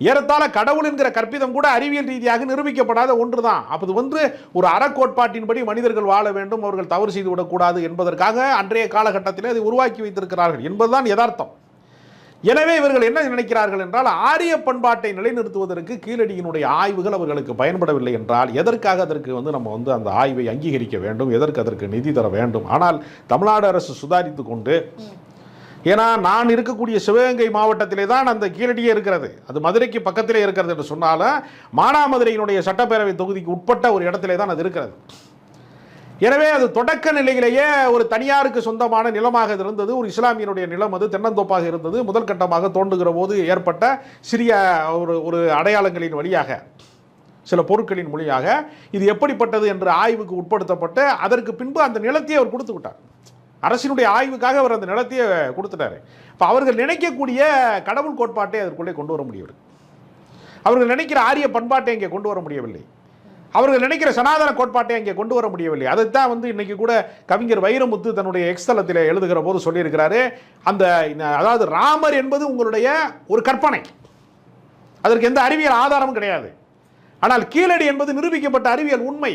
ஏறத்தாழ கடவுள் என்கிற கற்பிதம் கூட அறிவியல் ரீதியாக நிரூபிக்கப்படாத ஒன்று தான் அப்போது வந்து ஒரு அறக்கோட்பாட்டின்படி மனிதர்கள் வாழ வேண்டும் அவர்கள் தவறு செய்து விடக்கூடாது என்பதற்காக அன்றைய காலகட்டத்தில் அதை உருவாக்கி வைத்திருக்கிறார்கள் என்பதுதான் யதார்த்தம். எனவே இவர்கள் என்ன நினைக்கிறார்கள் என்றால் ஆரிய பண்பாட்டை நிலைநிறுத்துவதற்கு கீழடியினுடைய ஆய்வுகள் அவர்களுக்கு பயன்படவில்லை என்றால் எதற்காக அதற்கு வந்து நம்ம வந்து அந்த ஆய்வை அங்கீகரிக்க வேண்டும் எதற்கு அதற்கு நிதி தர வேண்டும்? ஆனால் தமிழ்நாடு அரசு சுதாரித்து கொண்டு ஏன்னா நான் இருக்கக்கூடிய சிவகங்கை மாவட்டத்திலே தான் அந்த கீழடியே இருக்கிறது. அது மதுரைக்கு பக்கத்திலே இருக்கிறது என்று சொன்னாலும் மானாமதுரையினுடைய சட்டப்பேரவை தொகுதிக்கு உட்பட்ட ஒரு இடத்திலே தான் அது இருக்கிறது. எனவே அது தொடக்க நிலையிலேயே ஒரு தனியாருக்கு சொந்தமான நிலமாக இருந்தது. ஒரு இஸ்லாமியனுடைய நிலம் அது தென்னந்தோப்பாக இருந்தது. முதல் கட்டமாக தோண்டுகிற போது ஏற்பட்ட சிறிய ஒரு ஒரு அடையாளங்களின் வழியாக சில பொருட்களின் மொழியாக இது எப்படிப்பட்டது என்று ஆய்வுக்கு உட்படுத்தப்பட்டு அதற்கு பின்பு அந்த நிலத்தையே அவர் கொடுத்து விட்டார். அரசினுடைய ஆய்வுக்காக அவர் அந்த நிலத்தையே கொடுத்துட்டாரு. இப்போ அவர்கள் நினைக்கக்கூடிய கடவுள் கோட்பாட்டை அதற்குள்ளே கொண்டு வர முடியவில்லை. அவர்கள் நினைக்கிற ஆரிய பண்பாட்டை இங்கே கொண்டு வர முடியவில்லை. அவர்கள் நினைக்கிற சனாதன கோட்பாட்டை அங்கே கொண்டு வர முடியவில்லை. அதைத்தான் வந்து இன்னைக்கு கூட கவிஞர் வைரமுத்து தன்னுடைய எக்ஸ்தலத்தில் எழுதுகிற போது சொல்லியிருக்கிறாரு. அந்த அதாவது ராமர் என்பது உங்களுடைய ஒரு கற்பனை. அதற்கு எந்த அறிவியல் ஆதாரமும் கிடையாது. ஆனால் கீழடி என்பது நிரூபிக்கப்பட்ட அறிவியல் உண்மை.